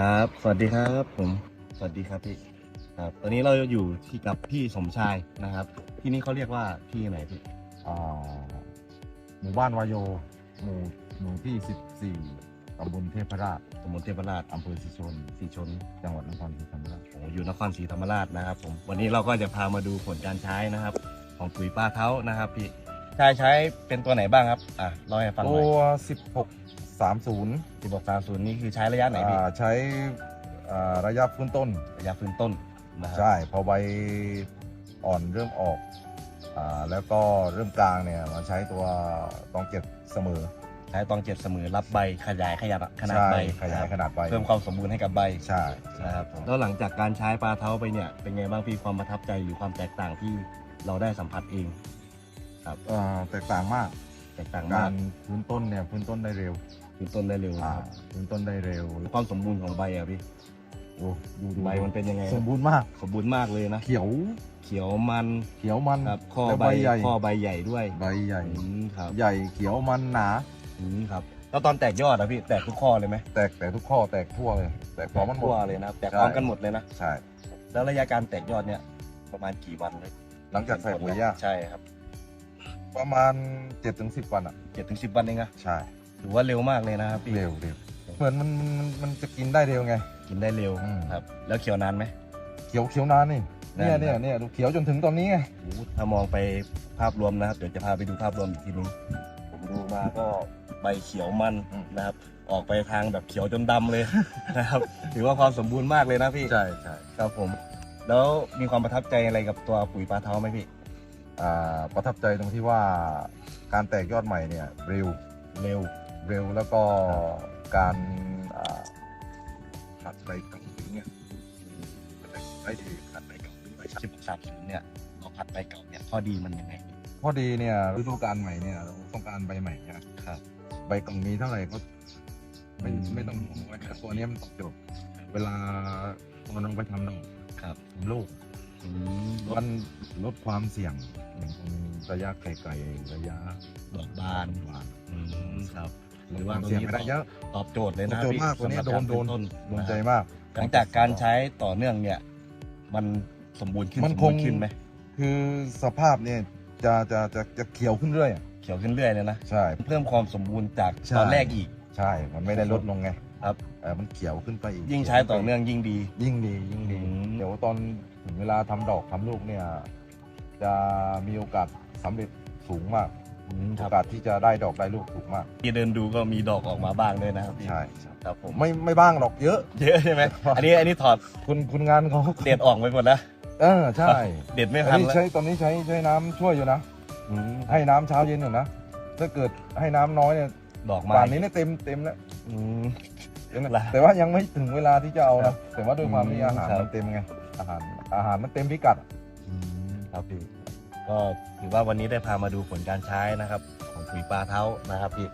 ครับ สวัสดีครับ ผม สวัสดีครับพี่ ครับ ตอนนี้เราอยู่ที่กับพี่สมชายนะครับ ที่นี่เขาเรียกว่าที่ไหนพี่ อ่าหมู่บ้านวายโยหมู่หมู่ที่ 14ตำบลเทพราชตำบลเทพราชอำเภอศรีชน สีชน จังหวัดนครศรีธรรมราชโอ้อยู่นครศรีธรรมราชนะครับผม วันนี้เราก็จะพามาดูผลการใช้นะครับ ของปุ๋ยป้าเท้านะครับพี่ ใช้ใช้เป็นตัวไหนบ้างครับ อะเล่าให้ฟังหตัน่อยว 16 30ที่บอกสามศูนย์นี่คือใช้ระยะไหนพี่ อ่าใช้อ่าระยะพื้นต้น ระยะพื้นต้นนะครับใช่ พอใบอ่อนเริ่มออกอ่าแล้วก็เริ่มกลางเนี่ยมาใช้ตัวตองเก็บเสมอใช้ตองเจ็ดเสมอรับใบขยายขยับขนาดใช่ใบขยายขนาดใบเพิ่มความสมบูรณ์ให้กับใบใช่นะครับผมแล้วหลังจากการใช้ปลาเท้าไปเนี่ยเป็นไงบ้างพี่ความประทับใจหรือความแตกต่างที่เราได้สัมผัสเอง ครับอ่าแตกต่างมากแตกต่างกามากรพื้นต้นเนี่ยพื้นต้นได้เร็วคือต้นได้เร็วอ่านะครับพื้นต้นได้เร็วความสมบูรณ์ของใบอะพี่โอ้ดูดูใบมันเป็นยังไงสมบูรณ์มาก สมบูรณ์มากเลยนะเขียวเขียวมันเขียวมันครับข้อแล้วใบใบใหญ่ข้อใบใหญ่ด้วยใบใหญ่ อืมครับใหญ่เขียวมันหนา อืมครับแล้วตอนแตกยอดอะพี่แตกทุกข้อเลยไหมแตกแต่ทุกข้อแตกทั่วเลย แตกพร้อมมันหมด ทั่วเลยนะแตกพร้อมกันหมดเลยนะ ใช่ แล้วระยะการแตกยอดเนี่ยประมาณกี่วันเลยหลังจากใส่ปุ๋ยยาใช่ครับ ประมาณ7จ็ถึงสิวันอะ เจ็ดถึงสิบวันเองนะใช่ถือว่าเร็วมากเลยนะครับพี่เร็วเร็วเหมือนมันมันมันจะกินได้เร็วไง กินได้เร็วอืม ครับ แล้วเขียวนานไหม เขียวเขียวนานนี่เนี่ยนานเนี่ยเนี่ยดูเขียวจนถึงตอนนี้ไงโอ้โหถ้ามองไปภาพรวมนะครับ เดี๋ยวจะพาไปดูภาพรวมอีกทีนึงผมดูมาก็ใบเขียวมันนะครับ ออกไปทางแบบเขียวจนดำเลย นะครับ ถือว่าความสมบูรณ์มากเลยนะพี่ ใช่ใช่ครับผม แล้วมีความประทับใจอะไรกับตัวปุ๋ยปลาเท้าไหมพี่อ่า ประทับใจตรงที่ว่าการแตกยอดใหม่เนี่ยเร็วเร็วเร็วแล้วก็การอ่าขัดใบเก่าถึงเนี่ยได้ดีขัดใบเก่าถึงใบชัดชิบสามศูนย์เนี่ยเราพัดใบเก่าเนี่ยข้อดีมันยังไงข้อดีเนี่ยฤดูกาลใหม่เนี่ยเราต้องการใบใหม่นะครับ ใบกล่องมีเท่าไหร่ก็ไม่อืมไม่ต้องห่วงว่าตัวเนี้ยมันตอบโจทย์เวลาตอนเราไปทำดอกครับทำลูกอื มลมัดนลดความเสี่ยงอย่างตรงระยะไกลๆระยะดอกบานบานอืมครับหลรืดอคว่าวามตรงเสี่ยงนี้ไม่ได้เยอะตอบโจทย์เลยนะตอบโจทย์พี่มากตัวเนี้ยสำหรับโดนการโดนต้นโดนนะใจครับมาก หลังจากการใช้ต่อเนื่องเนี่ย มันสมบูรณ์ขึ้นมันสคบูงรณ์ขึ้นไหมคือสภาพเนี่ยจะจะจะจะเขียวขึ้นเรื่อยอะเขียวขึ้นเรื่อยเลยนะใช่เพิ่มความสมบูรณ์จากใช่ตอนแรกอีก ใช่ มันไม่ได้ลดลงไง ครับเออมันเขียวขึ้นไปอีกยิ่งใช้ต่อเนื่องยิ่งดี ยิ่งดียิ่งดี อืม เดี๋ยวตอนถึงเวลาทำดอกทำลูกเนี่ย จะมีโอกาสสำเร็จสูงมากอืมคโอรับกาสที่จะได้ดอกได้ลูกสูงมากที่เดินดูก็มีดอกออกมาบ้างด้วยนะครับพี่ใช่ใช่ครับผมไม่ไม่บ้างหรอกเยอะ เยอะใช่ไหมอันนี้อันนี้ถอดคุณคุณงานเขาเด็ดออกไปหมดแล้วเออใช่เด็ดไม่อัทันนนี้แล้วใช้ตอนนี้ใช้ใช้น้ำช่วยอยู่นะ อืมให้น้ำเช้าเย็นอยู่นะ ถ้าเกิดให้น้ำน้อยเนี่ยดอกไม้ป่านนี้เนี่ยเต็มเต็มแล้วอืมเต็ม แล้วล่ะแต่ว่ายังไม่ถึงเวลาที่จะเอาครันะบแต่ว่าด้วยความที่อืมอาหารครับมันเต็มไงอาหารอาหารมันเต็มพิกัดอืมครับพี่ก็ถือว่าวันนี้ได้พามาดูผลการใช้นะครับ ของปุ๋ยปลาเท้านะครับพี่